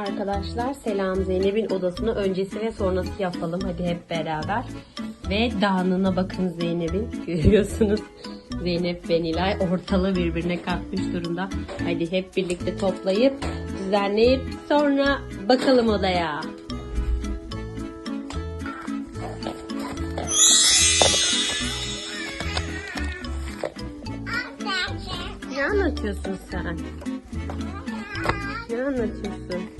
Arkadaşlar selam Zeynep'in odasını öncesi ve sonrası yapalım hadi hep beraber. Ve dağınına bakın Zeynep'in görüyorsunuz. Zeynep ve Nilay ortalığı birbirine katmış durumda. Hadi hep birlikte toplayıp düzenleyip sonra bakalım odaya. Ne anlatıyorsun sen? Ne anlatıyorsun?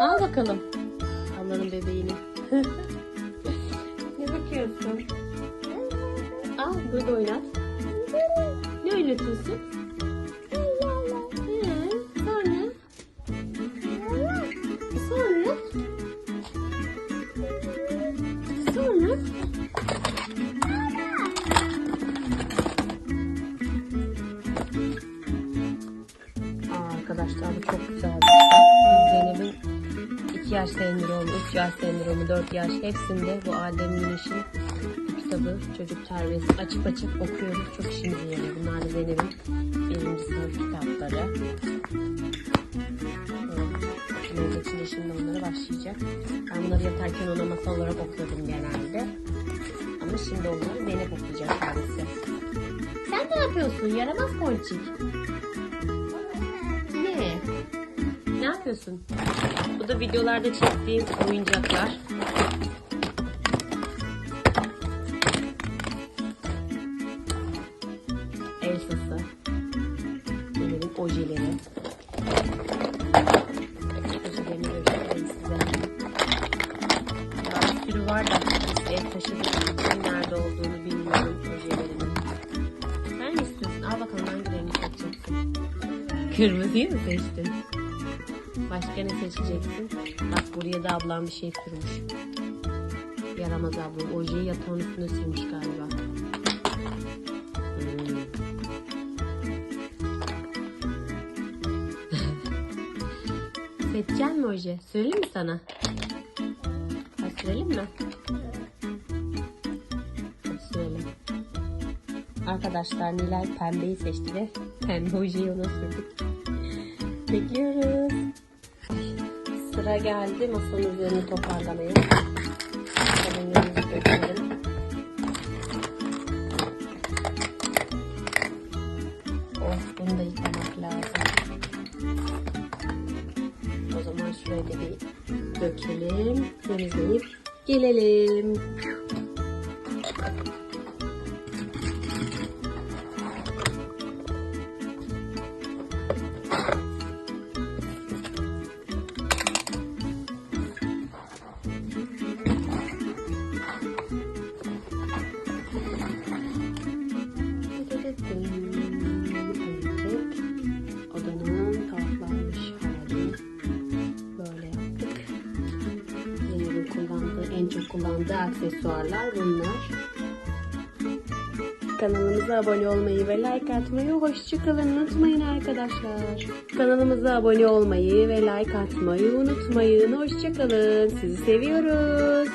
Al bakalım. Ablanın bebeğini. ne bakıyorsun? Al burada oynat. Ne oynatıyorsun? Biz Zeynep'in 2 yaş sendromu, 3 yaş sendromu, 4 yaş hepsinde bu Adem Güneş'in kitabı çocuk terbiyesi açıp açıp okuyoruz. Çok işimize yarıyor. Bunlar da Zeynep'in birinci sınıf kitapları. Evet. Şimdi şimdi onlara başlayacak. Ben bunları yatarken ona masal olarak okuyordum genelde. Ama şimdi onları Zeynep okuyacak kendisi. Sen ne yapıyorsun? Yaramaz ponçik. Ne? Ne yapıyorsun? Bu da videolarda çektiğim oyuncaklar. Elsa'sı. Benim ojeleri. Ojelerini göstereyim size. Daha bir sürü var da ev taşıdığım için nerede olduğunu bilmiyorum ojelerimin. Sen mi istiyorsun? Al bakalım hangi rengi seçeceksin? Kırmızıyı mı seçtin? Başka ne seçeceksin? Bak buraya da ablam bir şey sürmüş. Yaramaz ablam. Ojeyi yatağın üstüne sürmüş galiba. Hmm. Seçeceksin mi oje? Sürelim mi sana? Ha, sürelim mi? Sürelim. Arkadaşlar Nilay pembeyi seçti ve pembe ojeyi ona sürdük. Bekliyoruz. Sıra geldi masanın üzerini toparlamaya. Dökelim. Of bunu da yıkamak lazım. O zaman şurayı da bir dökelim. Temizleyip gelelim. Kullandığı aksesuarlar bunlar. Kanalımıza abone olmayı ve like atmayı hoşçakalın unutmayın arkadaşlar. Kanalımıza abone olmayı ve like atmayı unutmayın. Hoşçakalın. Sizi seviyoruz.